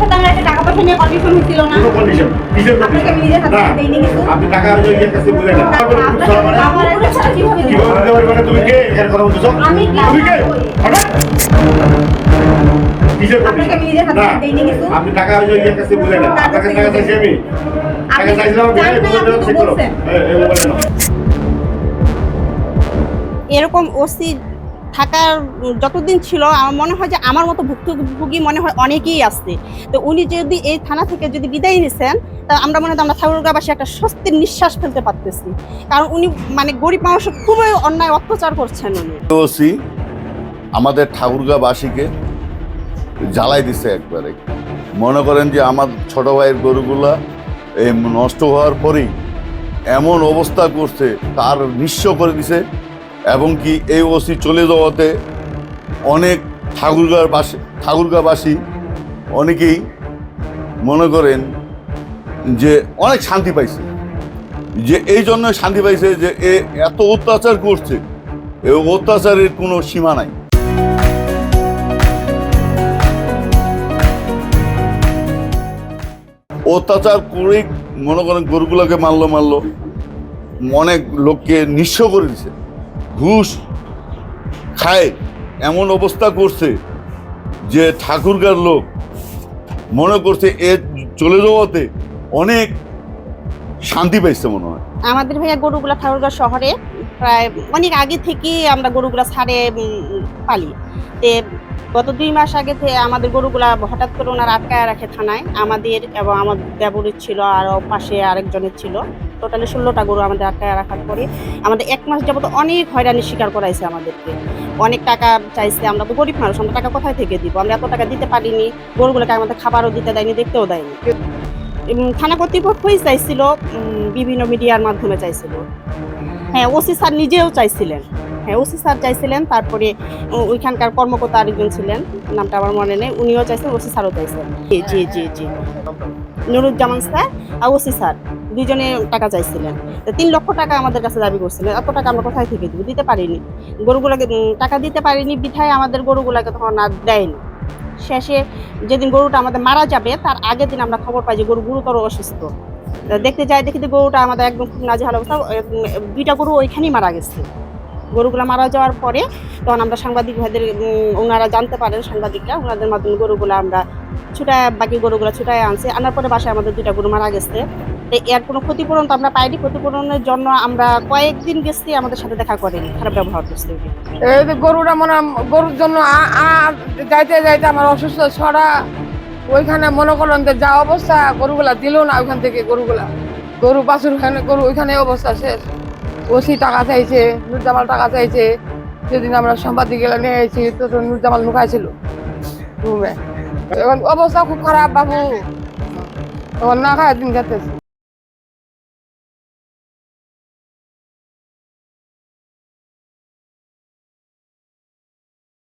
সাথে আমার একটা টাকা পয়সা নিয়ে কন্ডিশন হয়েছিল না। কোনো কন্ডিশন কিসের আপনাকে আমি নিজের হাতে দেইনি কিছু। আপনি টাকা ওই ইয়ের কাছে বুঝে না তারপরে আপনাকে বুঝছ আমার একটা টাকা কীভাবে কীভাবে দিতে পারবে না তুমি কে? এখানে কথা বলছো আমি তুমি কে? হঠাৎ? কিসের আপনাকে আমি নিজের হাতে দেইনি কিছু। আপনি টাকা ওই ইয়ের কাছে বুঝে না আপনার কাছে কাছে টাকা চাইছি আমি? টাকা চাইছিলাম আমি? জানেন না, আপনি তো চেক করো। এই এই নাও। এরকম ওসি থাকার যতদিন ছিল, আমার মনে হয় যে আমার মতো ভুক্তভোগী মনে হয় অনেকেই আসছে তো উনি যদি এই থানা থেকে যদি বিদায় নিছেন, তা আমরা মনে হয় আমরা ঠাকুরগাঁবাসী একটা স্বস্তির নিঃশ্বাস ফেলতে পারতেছি। কারণ উনি মানে গরিব মানুষের খুবই অন্যায় অত্যাচার করছেন উনি। আমাদের ঠাকুরগাঁবাসীকে জ্বালাই দিছে একবারে। মনে করেন যে আমার ছোট ভাইয়ের গরুগুলা এই নষ্ট হওয়ার পরেই এমন অবস্থা করছে, তার নিঃস্ব করে দিছে। এবং কি এই ওসি চলে যাওয়াতে অনেক ঠাকুরগাঁবাসী ঠাকুরগাঁবাসী অনেকেই মনে করেন যে অনেক শান্তি পাইছে। যে এই জন্য শান্তি পাইছে যে এ এত অত্যাচার করছে এই অত্যাচারের কোনো সীমা নাই। অত্যাচার করেই মনে করেন গরুগুলোকে মারলো মারলো, অনেক লোককে নিঃস্ব করে দিছে। ঘুষ খায়, এমন অবস্থা করছে যে ঠাকুরগার লোক মনে করছে এ চলে যাওয়াতে অনেক শান্তি পাইছে মনে হয়। আমাদের ভাইয়া গরুগুলা ঠাকুরগাঁও শহরে প্রায় অনেক আগে থেকেই আমরা গরুগুলা ছাড়ে পালি। তে গত দুই মাস আগে থেকে আমাদের গরুগুলা হঠাৎ করে ওনারা আটকায় রাখে থানায়। আমাদের এবং আমার দেবরের ছিল আরও পাশে আরেকজনের ছিল। টোটালি ষোলোটা গরু আমাদের আটকায় রাখার পরে আমাদের এক মাস যাবত অনেক হয়রানি স্বীকার করাইছে আমাদেরকে। অনেক টাকা চাইছে, আমরা তো গরিব মানুষ, আমরা টাকা কোথায় থেকে দিব? আমরা এত টাকা দিতে পারিনি, গরুগুলোকে আমাদের খাবারও দিতে দেয়নি, দেখতেও দেয়নি। থানা কর্তৃপক্ষই চাইছিল বিভিন্ন মিডিয়ার মাধ্যমে চাইছিল। হ্যাঁ ওসি স্যার নিজেও চাইছিলেন। হ্যাঁ ওসি স্যার চাইছিলেন, তারপরে ওইখানকার কর্মকর্তা আরেকজন ছিলেন, নামটা আমার মনে নেই, উনিও চাইছেন, ওসি স্যারও চাইছেন। জি জি জি জি। নুরুজ্জামান স্যার আর ওসি স্যার। দুজনে টাকা চাইছিলেন। তিন লক্ষ টাকা আমাদের কাছে দাবি করছিলেন, এত টাকা আমরা কোথায় থেকে দিব? দিতে পারিনি। গরুগুলাকে টাকা দিতে পারিনি, বিধায় আমাদের গরুগুলাকে তখন আর দেয়নি। শেষে যেদিন গরুটা আমাদের মারা যাবে, তার আগের দিন আমরা খবর পাই যে গরু গুরুতর অসুস্থ। দেখতে যাই, দেখি গরুটা আমাদের একদম খুব নাজেহাল অবস্থা। দুইটা গরু ওইখানেই মারা গেছে। গরুগুলো মারা যাওয়ার পরে তখন আমরা সাংবাদিক ভাইদের ওনারা জানতে পারেন, সাংবাদিকরা ওনাদের মাধ্যমে গরুগুলো আমরা ছুটায়, বাকি গরুগুলো ছুটায় আনছে। আনার পরে বাসায় আমাদের দুইটা গরু মারা গেছে। এর কোনো ক্ষতিপূরণ তো আমরা পাইনি। ক্ষতিপূরণের জন্য আমরা কয়েকদিন গেছি, আমাদের সাথে দেখা করেনি। খারাপ ব্যবহার করছে গরুটা মনে গরুর জন্য যাইতে যাইতে আমার অসুস্থ ছড়া, ওইখানে মনে করলেন যে যা অবস্থা, গরুগুলা দিল না ওইখান থেকে গরুগুলা। গরু বাছুর গরু ওইখানে অবস্থা শেষ। ওসি টাকা চাইছে, নুরজামাল টাকা চাইছে। যেদিন আমরা সাংবাদিক গেলে নিয়ে এসেছি তো নুরজামাল লুকাইছিল রুমে এখন অবস্থা খুব খারাপ বাবু এখন না খায়, দিন খেতেছি